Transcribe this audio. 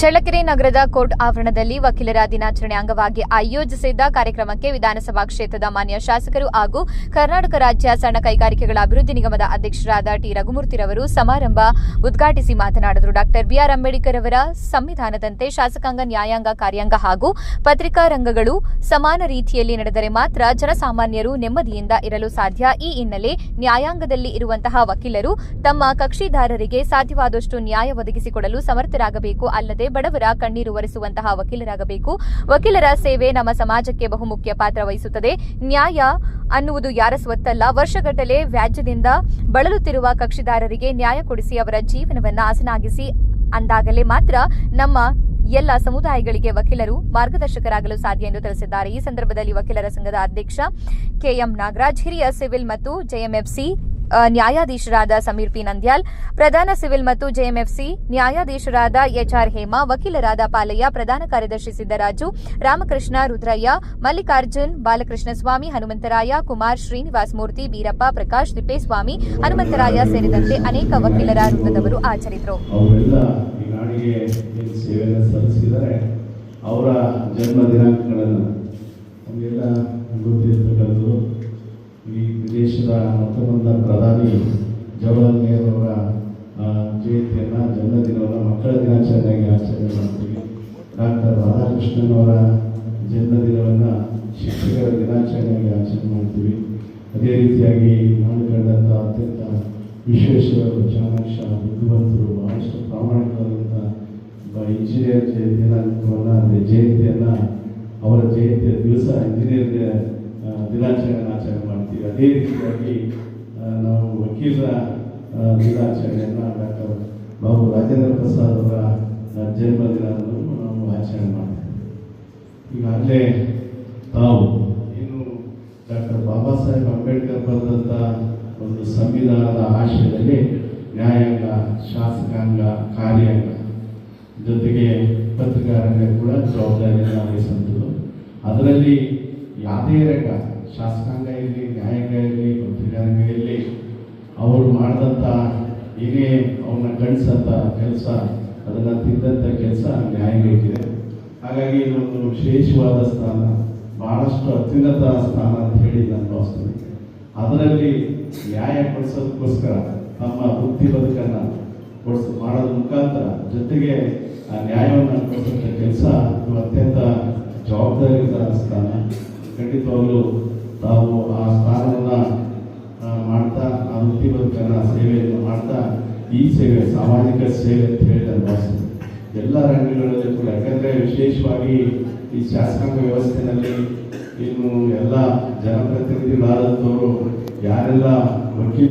ಚಳ್ಳಕೆರೆ ನಗರದ ಕೋರ್ಟ್ ಆವರಣದಲ್ಲಿ ವಕೀಲರ ದಿನಾಚರಣೆ ಅಂಗವಾಗಿ ಆಯೋಜಿಸಿದ್ದ ಕಾರ್ಯಕ್ರಮಕ್ಕೆ ವಿಧಾನಸಭಾ ಕ್ಷೇತ್ರದ ಮಾನ್ಯ ಶಾಸಕರು ಹಾಗೂ ಕರ್ನಾಟಕ ರಾಜ್ಯ ಸಣ್ಣ ಕೈಗಾರಿಕೆಗಳ ಅಭಿವೃದ್ಧಿ ನಿಗಮದ ಅಧ್ಯಕ್ಷರಾದ ಟಿ. ರಘುಮೂರ್ತಿರವರು ಸಮಾರಂಭ ಉದ್ಘಾಟಿಸಿ ಮಾತನಾಡಿದರು. ಡಾಕ್ಟರ್ ಬಿಆರ್ ಅಂಬೇಡ್ಕರ್ ಅವರ ಸಂವಿಧಾನದಂತೆ ಶಾಸಕಾಂಗ, ನ್ಯಾಯಾಂಗ, ಕಾರ್ಯಾಂಗ ಹಾಗೂ ಪತ್ರಿಕಾ ರಂಗಗಳು ಸಮಾನ ರೀತಿಯಲ್ಲಿ ನಡೆದರೆ ಮಾತ್ರ ಜನಸಾಮಾನ್ಯರು ನೆಮ್ಮದಿಯಿಂದ ಇರಲು ಸಾಧ್ಯ. ಈ ಹಿನ್ನೆಲೆ ನ್ಯಾಯಾಂಗದಲ್ಲಿ ಇರುವಂತಹ ವಕೀಲರು ತಮ್ಮ ಕಕ್ಷಿದಾರರಿಗೆ ಸಾಧ್ಯವಾದಷ್ಟು ನ್ಯಾಯ ಒದಗಿಸಿಕೊಡಲು ಸಮರ್ಥರಾಗಬೇಕು ಅಲ್ಲದೆ ಬಡವರ ಕಣ್ಣೀರು ಒರೆಸುವಂತಹ ವಕೀಲರಾಗಬೇಕು. ವಕೀಲರ ಸೇವೆ ನಮ್ಮ ಸಮಾಜಕ್ಕೆ ಬಹುಮುಖ್ಯ ಪಾತ್ರ ವಹಿಸುತ್ತದೆ. ನ್ಯಾಯ ಅನ್ನುವುದು ಯಾರ ಸ್ವತ್ತಲ್ಲ. ವರ್ಷಗಟ್ಟಲೆ ವ್ಯಾಜ್ಯದಿಂದ ಬಳಲುತ್ತಿರುವ ಕಕ್ಷಿದಾರರಿಗೆ ನ್ಯಾಯ ಕೊಡಿಸಿ ಅವರ ಜೀವನವನ್ನು ಹಸನಾಗಿಸಿ ಅಂದಾಗಲೇ ಮಾತ್ರ ನಮ್ಮ ಎಲ್ಲ ಸಮುದಾಯಗಳಿಗೆ ವಕೀಲರು ಮಾರ್ಗದರ್ಶಕರಾಗಲು ಸಾಧ್ಯ ಎಂದು ತಿಳಿಸಿದ್ದಾರೆ. ಈ ಸಂದರ್ಭದಲ್ಲಿ ವಕೀಲರ ಸಂಘದ ಅಧ್ಯಕ್ಷ ಕೆಎಂ ನಾಗರಾಜ್, ಹಿರಿಯ ಸಿವಿಲ್ ಮತ್ತು ಜೆಎಂಎಫ್ಸಿ ನ್ಯಾಯಾಧೀಶರಾದ ಸಮೀರ್ ಪಿ ನಂದ್ಯಾಲ್, ಪ್ರಧಾನ ಸಿವಿಲ್ ಮತ್ತು ಜೆಎಂಎಫ್ಸಿ ನ್ಯಾಯಾಧೀಶರಾದ ಎಚ್ಆರ್ ಹೇಮಾ, ವಕೀಲರಾದ ಪಾಲಯ್ಯ, ಪ್ರಧಾನ ಕಾರ್ಯದರ್ಶಿ ಸಿದ್ದರಾಜು, ರಾಮಕೃಷ್ಣ ರುದ್ರಯ್ಯ, ಮಲ್ಲಿಕಾರ್ಜುನ್, ಬಾಲಕೃಷ್ಣ ಸ್ವಾಮಿ, ಹನುಮಂತರಾಯ, ಕುಮಾರ್ ಶ್ರೀನಿವಾಸ್ ಮೂರ್ತಿ, ಬೀರಪ್ಪ ಪ್ರಕಾಶ್, ತಿಪ್ಪೇಸ್ವಾಮಿ, ಹನುಮಂತರಾಯ ಸೇರಿದಂತೆ ಅನೇಕ ವಕೀಲರ ವೃಂದದವರು ಆಚರಿದರು ಅವರ ಜನ್ಮ ದಿನಾಂಕಗಳನ್ನು ನಮಗೆಲ್ಲ ಗೊತ್ತಿರ್ತಕ್ಕಂಥದ್ದು. ದೇಶದ ಮೊತ್ತಮೊಂದ ಪ್ರಧಾನಿ ಜವಾಹರ್ಲಾಲ್ ನೆಹರು ಅವರ ಜಯಂತಿಯನ್ನು, ಜನ್ಮದಿನವನ್ನು ಮಕ್ಕಳ ದಿನಾಚರಣೆಯಾಗಿ ಆಚರಣೆ ಮಾಡ್ತೀವಿ. ಡಾಕ್ಟರ್ ರಾಧಾಕೃಷ್ಣನ್ ಅವರ ಜನ್ಮದಿನವನ್ನು ಶಿಕ್ಷಕರ ದಿನಾಚರಣೆಯಾಗಿ ಆಚರಣೆ ಮಾಡ್ತೀವಿ. ಅದೇ ರೀತಿಯಾಗಿ ನಾನು ಕಂಡಂಥ ಅತ್ಯಂತ ವಿಶ್ವೇಶ್ವರರು ಚಾಣಾಕ್ಷ ಬುದ್ಧಿವಂತರು ಬಹಳಷ್ಟು ಪ್ರಾಮಾಣಿಕವಾದಂಥ ಇಂಜಿನಿಯರ್ ಜಯಂತಿಯನ್ನು ಅವರ ಜಯಂತಿಯ ದಿವಸ ಇಂಜಿನಿಯರ್ ದಿನಾಚರಣೆಯನ್ನು ಆಚರಣೆ ಮಾಡ್ತೀವಿ ಅದೇ ನಾವು ವಕೀಲರ ದಿನಾಚರಣೆಯನ್ನು ಡಾಕ್ಟರ್ ಬಾಬು ರಾಜೇಂದ್ರ ಪ್ರಸಾದ್ ಅವರ ಜನ್ಮದಿನವನ್ನು ನಾವು ಆಚರಣೆ ಮಾಡ್ತೇವೆ. ಈಗಾಗಲೇ ತಾವು ಏನು ಡಾಕ್ಟರ್ ಬಾಬಾ ಸಾಹೇಬ್ ಅಂಬೇಡ್ಕರ್ ಬರೆದಂಥ ಒಂದು ಸಂವಿಧಾನದ ಆಶಯದಲ್ಲಿ ನ್ಯಾಯಾಂಗ, ಶಾಸಕಾಂಗ, ಕಾರ್ಯಾಂಗ ಜೊತೆಗೆ ಪತ್ರಿಕಾರಂಗ ಕೂಡ ಜವಾಬ್ದಾರಿಯನ್ನು ವಹಿಸುವಂಥದ್ದು ಅದರಲ್ಲಿ ಯಾವುದೇ ರಂಗ ಶಾಸಕಾಂಗ ಇರಲಿ ನ್ಯಾಯಾಂಗ ಇರಲಿ ಇರಲಿ ಅವರು ಮಾಡಿದಂಥ ಏನೇ ಅವನ್ನ ಕಳಿಸಂಥ ಕೆಲಸ, ಅದನ್ನು ತಿದ್ದಂಥ ಕೆಲಸ ನ್ಯಾಯಾಂಗಕ್ಕಿದೆ ಹಾಗಾಗಿ ಇದೊಂದು ವಿಶೇಷವಾದ ಸ್ಥಾನ, ಬಹಳಷ್ಟು ಅತ್ಯುನ್ನತ ಸ್ಥಾನ ಅಂತ ಹೇಳಿ ನಾನು ಭಾವಿಸ್ತೀನಿ. ಅದರಲ್ಲಿ ನ್ಯಾಯ ಕೊಡಿಸೋದಕ್ಕೋಸ್ಕರ ತಮ್ಮ ವೃತ್ತಿ ಬದುಕನ್ನು ಕೊಡಿಸ್, ಮಾಡೋದ್ರ ಮುಖಾಂತರ ಜೊತೆಗೆ ಆ ನ್ಯಾಯವನ್ನು ಕೊಡಿಸೋಂಥ ಕೆಲಸ ಅತ್ಯಂತ ಜವಾಬ್ದಾರಿಯುತ ಸ್ಥಾನ. ಖಂಡಿತವಾಗಲೂ ತಾವು ಆ ಸ್ಥಾನವನ್ನು ಮಾಡ್ತಾ ಆ ವೃತ್ತಿ ಬದುಕನ್ನು ಸೇವೆಯನ್ನು ಮಾಡ್ತಾ ಈ ಸೇವೆ, ಸಾಮಾಜಿಕ ಸೇವೆ ಅಂತ ಹೇಳಿದ ಭಾಷೆ ಎಲ್ಲ ರಂಗಗಳಲ್ಲಿ ಕೂಡ, ಯಾಕಂದ್ರೆ ವಿಶೇಷವಾಗಿ ಈ ಶಾಸಕಾಂಗ ವ್ಯವಸ್ಥೆಯಲ್ಲಿ ಇನ್ನು ಎಲ್ಲ ಜನಪ್ರತಿನಿಧಿಗಳಾದಂಥವರು ಯಾರೆಲ್ಲ ವಕೀಲ